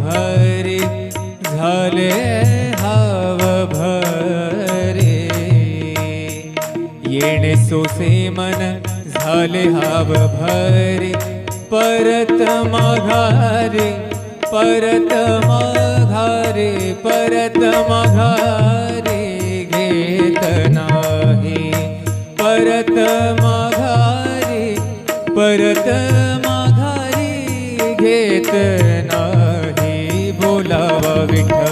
भरे झाले हाव भरे येणे सोसे मन झाले हाव भरे परत माघारे परत माघारे परत माघारे. विठ्ठल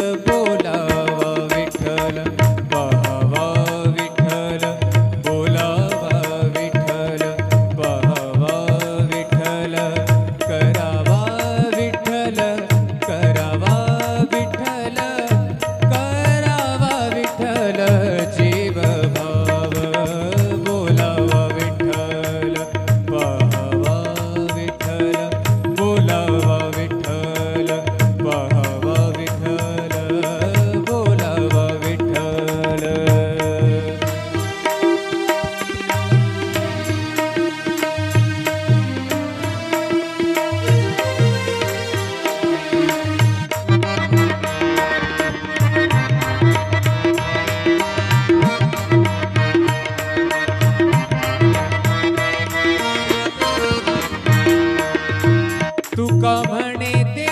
ಕಾಣದೆ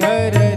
घर